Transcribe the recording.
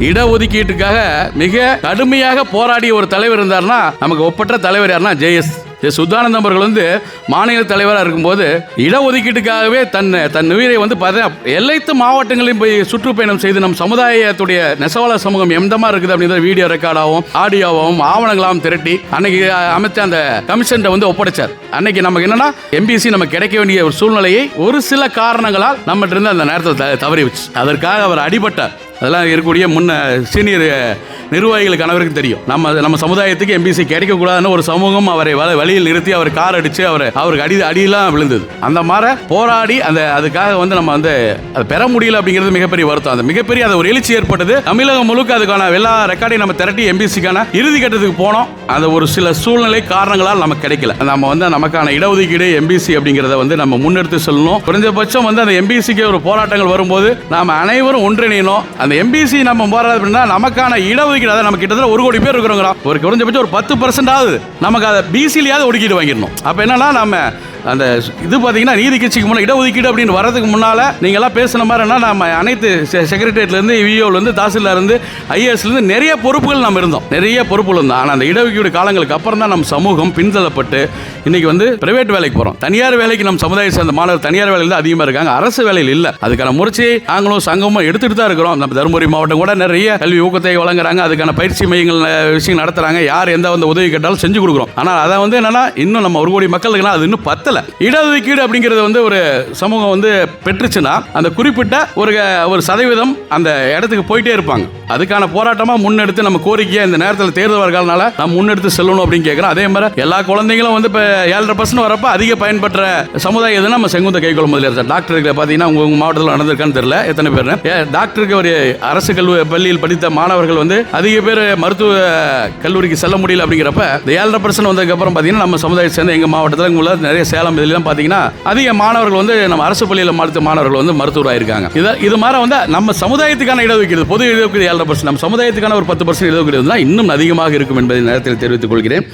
இடஒதுக்கீட்டுக்காக மிக கடுமையாக போராடிய ஒரு தலைவர் இருந்தார்னா நமக்கு ஒப்பற்ற தலைவர் யாருன்னா ஜெயஸ் சுத்தானந்தம் அவர்கள் வந்து மாநில தலைவராக இருக்கும்போது இடஒதுக்கீட்டுக்காகவே தன் தன் உயிரை வந்து பார்த்தா எல்லாத்து மாவட்டங்களையும் போய் சுற்றுப்பயணம் செய்து நம் சமுதாயத்துடைய நெசவாளர் சமூகம் எந்தமா இருக்குது அப்படிங்கிற வீடியோ ரெக்கார்டாகவும் ஆடியோவாகவும் ஆவணங்களாகவும் திரட்டி அன்னைக்கு அமைச்ச அந்த கமிஷன் வந்து ஒப்படைச்சார். அன்னைக்கு நமக்கு என்னன்னா எம்பிசி நமக்கு கிடைக்க வேண்டிய ஒரு சூழ்நிலையை ஒரு சில காரணங்களால் நம்மகிட்ட இருந்து அந்த நேரத்தில் த- தவறி வச்சு அதற்காக அவர் அடிபட்டார். அதெல்லாம் இருக்கக்கூடிய முன்ன சீனியர் நிர்வாகிகளுக்கு அனைவருக்கும் தெரியும். நம்ம நம்ம சமுதாயத்துக்கு எம்பிசி கிடைக்கக்கூடாதுன்னு ஒரு சமூகம் அவரை வ- வழியில் நிறுத்தி அவர் கார் அடித்து அவர் அவருக்கு அடி அடியெல்லாம் விழுந்தது. அந்த மாதிரி போராடி அந்த அதுக்காக வந்து நம்ம வந்து அதை பெற முடியல அப்படிங்கிறது மிகப்பெரிய வருத்தம். அந்த மிகப்பெரிய அந்த ஒரு எழுச்சி ஏற்பட்டது. தமிழகம் முழுக்க அதுக்கான எல்லா ரெக்கார்டையும் நம்ம திரட்டி எம்பிசிக்கான இறுதி கட்டத்துக்கு போனோம். அந்த ஒரு சில சூழ்நிலை காரணங்களால் நமக்கு கிடைக்கல. நம்ம வந்து நமக்கான இடஒதுக்கீடு எம்பிசி அப்படிங்கிறத வந்து நம்ம முன்னெடுத்து சொல்லணும். குறைஞ்சபட்சம் வந்து அந்த எம்பிசிக்கு ஒரு போராட்டங்கள் வரும்போது நாம் அனைவரும் ஒன்றிணையணும். அந்த எம்பிசி நம்ம போராட்டம் அப்படின்னா நமக்கான இடஒதுக்கீடு அதாவது நம்ம கிட்டத்தட்ட ஒரு கோடி பேர் இருக்கிறோங்கிறோம் ஒரு குறைஞ்சபட்சம் ஒரு பத்து பர்சன்டாவது நமக்கு அதை பிசிலையாவது ஒதுக்கீடு வாங்கிடணும். அப்போ என்னன்னா நம்ம அந்த இது பார்த்தீங்கன்னா நீதி கட்சிக்கு முன்னாடி இடஒதுக்கீடு அப்படின்னு வரதுக்கு முன்னால் நீங்களாம் பேசுன மாதிரினா நம்ம அனைத்து செக்ரட்டரியேட்லேருந்து விஓலேருந்து தாசில்தார்லேருந்து ஐஏஎஸ்லேருந்து நிறைய பொறுப்புகள் நம்ம இருந்தோம். நிறைய பொறுப்புகள் இருந்தோம். ஆனால் அந்த இடஒதுக்கீடு காலங்களுக்கு அப்புறம் தான் நம்ம சமூகம் பின்தள்ளப்பட்டு இன்றைக்கி வந்து பிரைவேட் வேலைக்கு போகிறோம் தனியார் வேலைக்கு நம்ம சமுதாயம் சேர்ந்த மாணவர் தனியார் வேலையில் தான் அதிகமாக இருக்காங்க. அரசு வேலையில் இல்லை. அதுக்கான முறைச்சி நாங்களும் சங்கமும் எடுத்துகிட்டு தான் இருக்கிறோம். நம்ம தருமபுரி மாவட்டம் கூட நிறைய கல்வி ஊக்கத்தை வழங்குறாங்க. அதுக்கான பயிற்சி மையங்கள் விஷயம் நடத்துகிறாங்க யார் எந்த வந்து உதவி கேட்டாலும் செஞ்சு கொடுக்குறோம். ஆனால் அதை வந்து என்னென்னா இன்னும் நம்ம ஒரு கோடி மக்களுக்குனா அது இன்னும் பத்தல இடஒதுக்கீடு அப்படிங்கிறது வந்து ஒரு சமூகம் வந்து பெற்றுச்சுன்னா அந்த குறிப்பிட்ட ஒரு ஒரு சதவீதம் அந்த இடத்துக்கு போயிட்டே இருப்பாங்க. அதுக்கான போராட்டமா முன்னெடுத்து நம்ம கோரிக்கையை இந்த நேரத்தில் தேர்தல் வரகாலனால நம்ம முன்னெடுத்து செல்லணும் அப்படின்னு கேட்குறோம் அதே மாதிரி எல்லா குழந்தைங்களும் வந்து இப்போ ஏழரை பர்சன்ட் வரப்ப அதிக பயன்படுற சமுதாயம் எதுனா நம்ம செங்குந்த கைகொள்ள முதலியார் சார். டாக்டருக்கு பார்த்தீங்கன்னா உங்க உங்கள் மாவட்டத்தில் நடந்திருக்கான்னு தெரியல. எத்தனை பேர் டாக்டருக்கு ஒரு அரசு கல்வி பள்ளியில் படித்த மாணவர்கள் வந்து அதிக பேர் மருத்துவ கல்லூரிக்கு செல்ல முடியல அப்படிங்கிறப்ப இந்த ஏழரை பர்சன்ட் வந்ததுக்கப்புறம் பார்த்தீங்கன்னா நம்ம சமுதாயத்தை சேர்ந்த எங்கள் மாவட்டத்தில் உள்ள நிறைய சேலம் இதெல்லாம் பார்த்தீங்கன்னா அதிக மாணவர்கள் வந்து நம்ம அரசு பள்ளியில் மருத்துவ மாணவர்கள் வந்து மருத்துவராக இருக்காங்க இதை இது மாதிரி வந்து நம்ம சமுதாயத்துக்கான இடஒதுக்கீடு பொது இடஒதுக்கீடு ஏழரை பர்சன்ட் நம்ம சமுதாயத்துக்கான ஒரு பத்து பர்சன்ட் எழுதக்கூடியதுனா இன்னும் அதிகமாக இருக்கும் என்பதை நேரத்தில் தெரிவித்துக் கொள்கிறேன்.